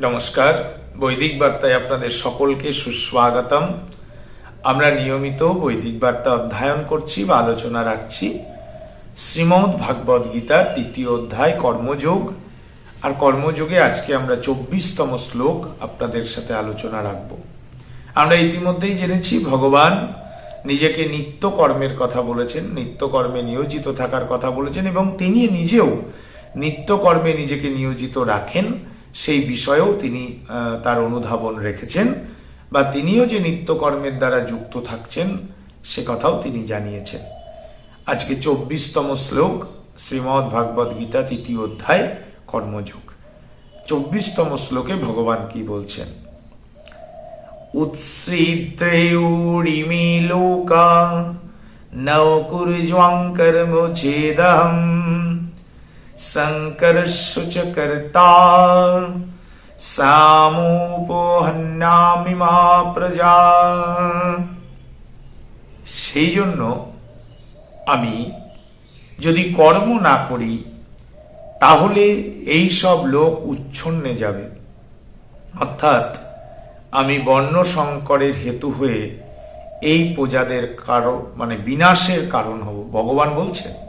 নমস্কার। বৈদিক বার্তায় আপনাদের সকলকে সুস্বাগতম। আমরা নিয়মিত বৈদিক বার্তা অধ্যয়ন করছি বা আলোচনা রাখছি। শ্রীমৎ ভাগবত গীতার তৃতীয় অধ্যায়, কর্মযোগ। আর কর্মযোগে আজকে আমরা চব্বিশতম শ্লোক আপনাদের সাথে আলোচনা রাখব। আমরা ইতিমধ্যেই জেনেছি, ভগবান নিজেকে নিত্য কর্মের কথা বলেছেন নিত্য কর্মে নিয়োজিত থাকার কথা বলেছেন এবং তিনি নিজেও নিত্য কর্মে নিজেকে নিয়োজিত রাখেন। সেই বিষয়েও তিনি তার অনুধাবন রেখেছেন বা তিনিও যে নিত্যকর্মের দ্বারা যুক্ত থাকছেন, সে কথাও তিনি জানিয়েছেন। আজকে চব্বিশতম শ্লোক শ্রীমৎ ভাগবত গীতা তৃতীয় অধ্যায়, কর্মযোগ। চব্বিশতম শ্লোকে ভগবান কি বলছেন? উৎসৃত্রেয়ুরিমি লোকা নকুর্জ্বাং কর্মছেদহম কর্তা সামোপহন্যামি মা প্রজা সেই জন্য আমি যদি কর্ম না করি, তাহলে এই সব লোক উচ্ছন্নে যাবে। অর্থাৎ আমি বর্ণ সংকরের হেতু হয়ে এই প্রজাদের কারও মানে বিনাশের কারণ হব। ভগবান বলছেন।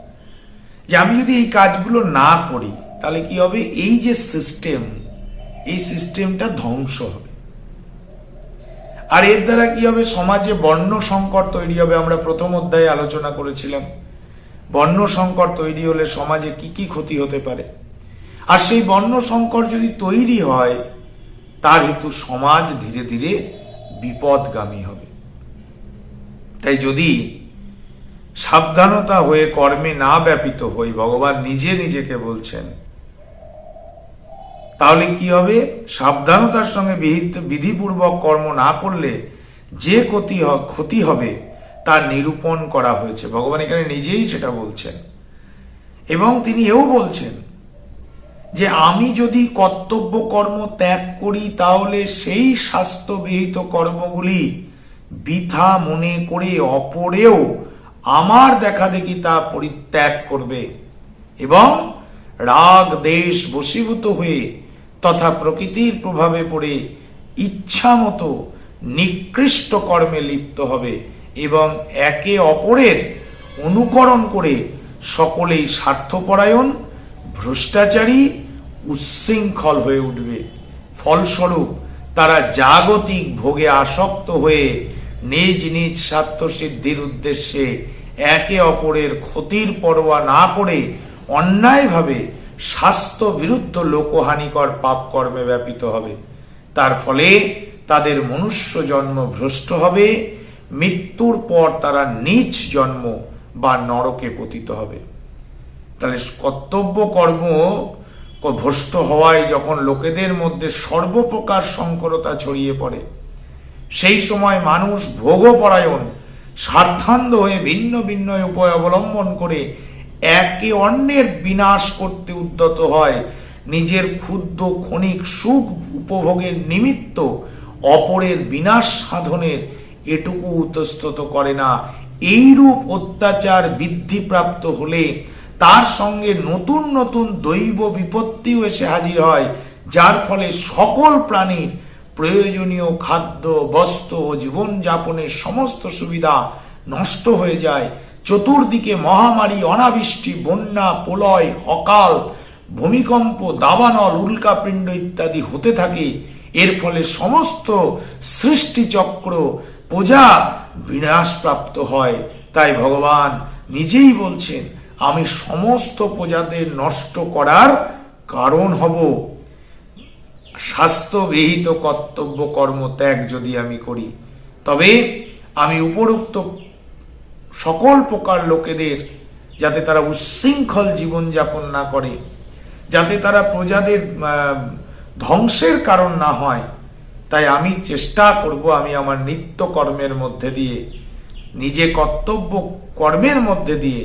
যে আমি যদি এই কাজগুলো না করি, তাহলে কি হবে? এই যে সিস্টেম এই সিস্টেমটা ধ্বংস হবে। আর এর দ্বারা কি হবে? সমাজে বর্ণ সংকট তৈরি হবে। আমরা প্রথম অধ্যায়ে আলোচনা করেছিলাম। বর্ণ সংকট তৈরি হলে সমাজে কি কি ক্ষতি হতে পারে? আর সেই বর্ণ সংকট যদি তৈরি হয়, তার হেতু সমাজ ধীরে ধীরে বিপদগামী হবে। তাই যদি সাবধানতা হয়ে কর্মে না ব্যাপিত হই। ভগবান নিজে নিজেকে বলছেন, তাহলে কি হবে? সাবধানতার সঙ্গে বিধিপূর্বক কর্ম না করলে যে ক্ষতি ক্ষতি হবে, তা নিরূপণ করা হয়েছে। ভগবান এখানে নিজেই সেটা বলছেন। এবং তিনি এও বলছেন যে, আমি যদি কর্তব্য কর্ম ত্যাগ করি, তাহলে সেই স্বাস্থ্যবিহিত কর্মগুলি বৃথা মনে করে অপরেও আমার দেখা দেখি তা পরিত্যাগ করবে এবং রাগ, দেশ বশীভূত হয়ে তথা প্রকৃতির প্রভাবে পড়ে ইচ্ছা মতো নিকৃষ্ট কর্মে লিপ্ত হবে এবং একে অপরের অনুকরণ করে সকলেই স্বার্থপরায়ণ, ভ্রষ্টাচারী, উচ্ছৃঙ্খল হয়ে উঠবে। ফলস্বরূপ তারা জাগতিক ভোগে আসক্ত হয়ে নিজ নিজ স্বার্থ সিদ্ধির উদ্দেশ্যে একে অপরের ক্ষতির পরোয়া না করে অন্যায়ভাবে স্বাস্থ্য বিরুদ্ধ লোকহানিকর পাপ কর্মে ব্যাপিত হবে। তার ফলে তাদের মনুষ্য জন্ম ভ্রষ্ট হবে, মৃত্যুর পর তারা নিজ জন্ম বা নরকে পতিত হবে। তাহলে কর্তব্য কর্ম ভ্রষ্ট হওয়ায় যখন লোকেদের মধ্যে সর্বপ্রকার সংকরতা ছড়িয়ে পড়ে সেই সময় মানুষ ভোগপরায়ণ, স্বার্থান্ধ হয়ে ভিন্ন ভিন্ন উপায় অবলম্বন করে একে অন্যের বিনাশ করতে উদ্যত হয়। নিজের ক্ষুদ্র ক্ষণিক সুখ উপভোগের নিমিত্ত অপরের বিনাশ সাধনের এটুকু উতস্তত করে না। এইরূপ অত্যাচার বৃদ্ধিপ্রাপ্ত হলে তার সঙ্গে নতুন নতুন দৈব বিপত্তিও এসে হাজির হয়, যার ফলে সকল প্রাণীর প্রয়োজনীয় খাদ্য, বস্ত্র ও জীবনযাপনের সমস্ত সুবিধা নষ্ট হয়ে যায়। চতুর্দিকে মহামারী, অনাবৃষ্টি, বন্যা, প্রলয়, অকাল, ভূমিকম্প, দাবানল, উল্কাপিণ্ড ইত্যাদি হতে থাকে। এর ফলে সমস্ত সৃষ্টিচক্র প্রজা বিনাশপ্রাপ্ত হয়। তাই ভগবান নিজেই বলছেন, আমি সমস্ত প্রজাদের নষ্ট করার কারণ হব। স্বাস্থ্যবিহিত কর্তব্য কর্ম ত্যাগ যদি আমি করি, তবে আমি উপরোক্ত সকল প্রকার লোকেদের যাতে তারা উচ্ছৃঙ্খল জীবনযাপন না করে, যাতে তারা প্রজাদের ধ্বংসের কারণ না হয়, তাই আমি চেষ্টা করব আমি আমার নিত্য কর্মের মধ্যে দিয়ে, নিজে কর্তব্য কর্মের মধ্যে দিয়ে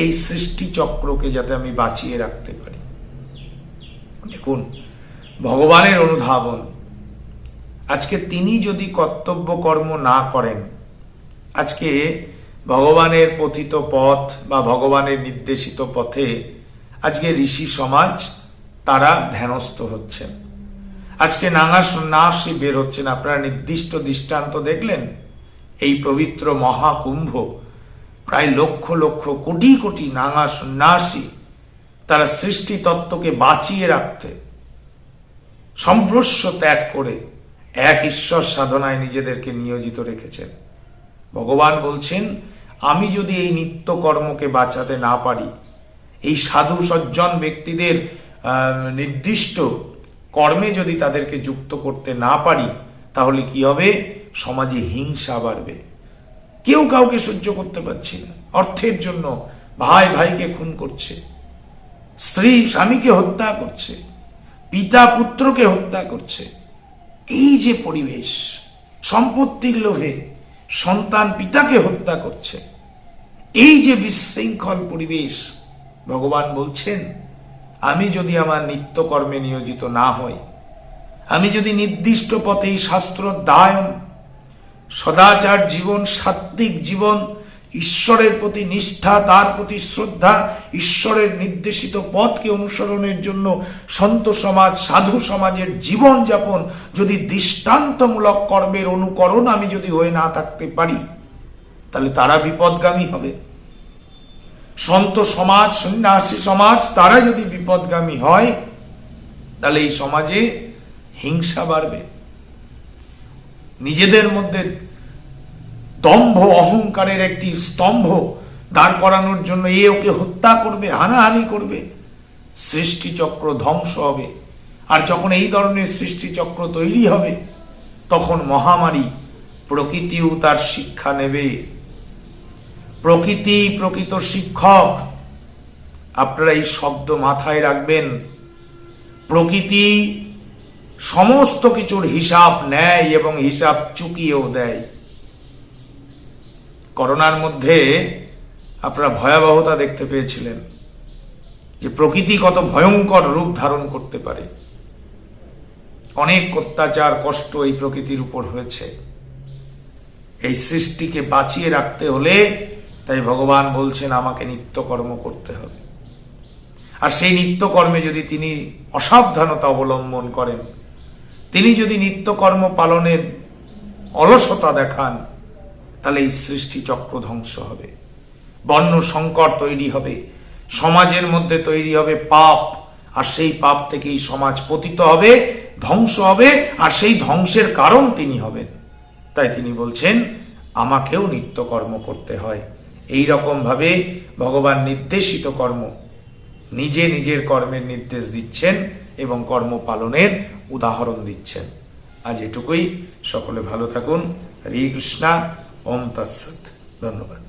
এই সৃষ্টি চক্রকে যাতে আমি বাঁচিয়ে রাখতে পারি। দেখুন ভগবানের অনুধাবন। আজকে তিনি যদি কর্তব্য কর্ম না করেন, আজকে ভগবানের পথিত পথ বা ভগবানের নির্দেশিত পথে আজকে ঋষি সমাজ তারা ধ্যানস্থ হচ্ছেন। আজকে নাঙা সন্ন্যাসী বের হচ্ছেন। আপনারা নির্দিষ্ট দৃষ্টান্ত দেখলেন, এই পবিত্র মহাকুম্ভ প্রায় লক্ষ লক্ষ কোটি কোটি নাঙা সন্ন্যাসী তারা সৃষ্টি তত্ত্বকে বাঁচিয়ে রাখতে সম্প্রস্য ত্যাগ করে এক ঈশ্বর সাধনায় নিজেদেরকে নিয়োজিত রেখেছেন। ভগবান বলছেন, আমি যদি এই নিত্য কর্মকে বাঁচাতে না পারি, এই সাধু সজ্জন ব্যক্তিদের নির্দিষ্ট কর্মে যদি তাদেরকে যুক্ত করতে না পারি, তাহলে কি হবে? সমাজে হিংসা বাড়বে। কেউ কাউকে সহ্য করতে পারছি না। অর্থের জন্য ভাই ভাইকে খুন করছে। স্ত্রী স্বামীকে হত্যা করছে। পিতা পুত্রকে হত্যা করছে। এই যে পরিবেশ, সম্পত্তির লোভে সন্তান পিতাকে হত্যা করছে। এই যে বিশৃঙ্খল পরিবেশ, ভগবান বলছেন, আমি যদি আমার নিত্যকর্মে নিয়োজিত না হই, আমি যদি নির্দিষ্ট পথে শাস্ত্র দায়ন সদাচার জীবন সাত্বিক জীবন ঈশ্বরের প্রতি নিষ্ঠা, তার প্রতি শ্রদ্ধা, ঈশ্বরের নির্দেশিত পথকে অনুসরণের জন্য সন্ত সমাজ, সাধু সমাজের জীবন যাপন যদি দৃষ্টান্তমূলক কর্মের অনুকরণ আমি যদি হয়ে না থাকতে পারি, তাহলে তারা বিপদগামী হবে। সন্ত সমাজ, সন্ন্যাসী সমাজ, তারা যদি বিপদগামী হয়, তাহলে এই সমাজে হিংসা বাড়বে। নিজেদের মধ্যে দম্ভ অহংকারের একটি স্তম্ভ দাঁড় করানোর জন্য এ ওকে হত্যা করবে, হানাহানি করবে। সৃষ্টিচক্র ধ্বংস হবে। আর যখন এই ধরনের সৃষ্টিচক্র তৈরি হবে, তখন মহামারী প্রকৃতিও তার শিক্ষা নেবে। প্রকৃতি প্রকৃত শিক্ষক। আপনারা এই শব্দ মাথায় রাখবেন। প্রকৃতি সমস্ত কিছুর হিসাব নেয় এবং হিসাব চুকিয়েও দেয়। করোনার মধ্যে আপনারা ভয়াবহতা দেখতে পেয়েছিলেন যে প্রকৃতি কত ভয়ঙ্কর রূপ ধারণ করতে পারে। অনেক অত্যাচার, কষ্ট এই প্রকৃতির উপর হয়েছে। এই সৃষ্টিকে বাঁচিয়ে রাখতে হলে তাই ভগবান বলছেন, আমাকে নিত্যকর্ম করতে হবে। আর সেই নিত্যকর্মে যদি তিনি অসাবধানতা অবলম্বন করেন, তিনি যদি নিত্যকর্ম পালনের অলসতা দেখান তাহলে এই সৃষ্টি চক্র ধ্বংস হবে। বর্ণ সংকট তৈরি হবে, সমাজের মধ্যে তৈরি হবে পাপ, আর সেই পাপ থেকেই সমাজ পতিত হবে, ধ্বংস হবে, আর সেই ধ্বংসের কারণ তিনি হবেন। তাই তিনি বলছেন, আমাকেও নিত্যকর্ম করতে হয়। এই রকম ভাবে ভগবান নির্দেশিত কর্ম, নিজে নিজের কর্মের নির্দেশ দিচ্ছেন এবং কর্ম পালনের উদাহরণ দিচ্ছেন। আজ এটুকুই। সকলে ভালো থাকুন। হরে কৃষ্ণা। ওম তৎসৎ। ধন্যবাদ।